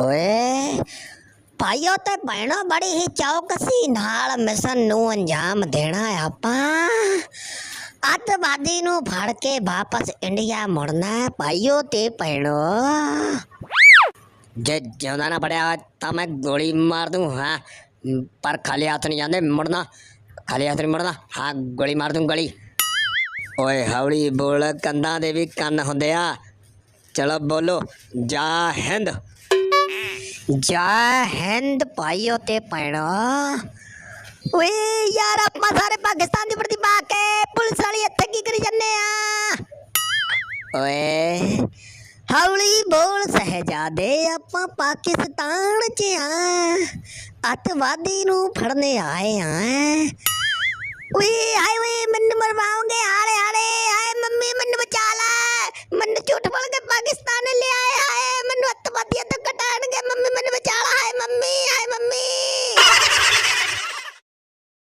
ਓਏ ਭਾਈਓ ਤੇ ਭੈਣੋ ਬੜੀ ਹੀ ਚੌਕਸੀ ਨਾਲ ਮਿਸ਼ਨ ਨੂੰ ਅੰਜਾਮ ਦੇਣਾ ਹੈ ਆਪਾਂ। ਅੱਤਵਾਦੀ ਨੂੰ ਫੜ ਕੇ ਵਾਪਸ ਇੰਡੀਆ ਮੁੜਨਾ ਹੈ ਭਾਈਓ ਤੇ ਭੈਣੋ। ਜੇ ਜਿਉਂਦਾ ਨਾ ਪੜਿਆ ਤਾਂ ਮੈਂ ਗੋਲੀ ਮਾਰ ਦੂੰ, ਹਾਂ। ਪਰ ਖਾਲੀ ਹੱਥ ਨਹੀਂ ਜਾਂਦੇ, ਮੁੜਨਾ। ਖਾਲੀ ਹੱਥ ਨਹੀਂ ਮੁੜਨਾ। ਹਾਂ, ਗੋਲੀ ਮਾਰ ਦੂੰ, ਗਲੀ। ਓਏ ਹੌਲੀ ਬੋਲ ਕੰਦਾਂ ਦੇ ਵੀ ਕੰਨ ਹੁੰਦੇ ਆ। ਚਲੋ ਬੋਲੋ, ਜਾ ਹਿੰਦ। ਜਾ ਹਿੰਦ ਭਾਈਓ ਤੇ ਭੈਣੋ ਓਏ ਯਾਰ ਆਪਾਂ ਸਾਰੇ ਪਾਕਿਸਤਾਨ ਦੀ ਪ੍ਰਤਿਭਾ ਕੇ ਪੁਲਿਸ ਵਾਲੀ ਇੱਥੇ ਕੀ ਕਰੀ ਜੰਨੇ ਆ ਓਏ ਹੌਲੀ ਬੋਲ ਸਹਜਾਦੇ ਆਪਾਂ ਪਾਕਿਸਤਾਨ ਚ ਆ ਅੱਤਵਾਦੀ ਨੂੰ ਫੜਨੇ ਆਏ ਆ ਓਏ ਹਾਏ ਓਏ ਮੈਨੂੰ ਮਰਵਾਓਗੇ ਹਾਲੇ ਹਾਲੇ ਹਾਏ ਮੰਮੀ ਮੈਨੂੰ ਬਚਾ ਲੈ ਮੈਨੂੰ ਝੂਠ ਬੋਲ ਕੇ ਪਾਕਿਸਤਾਨ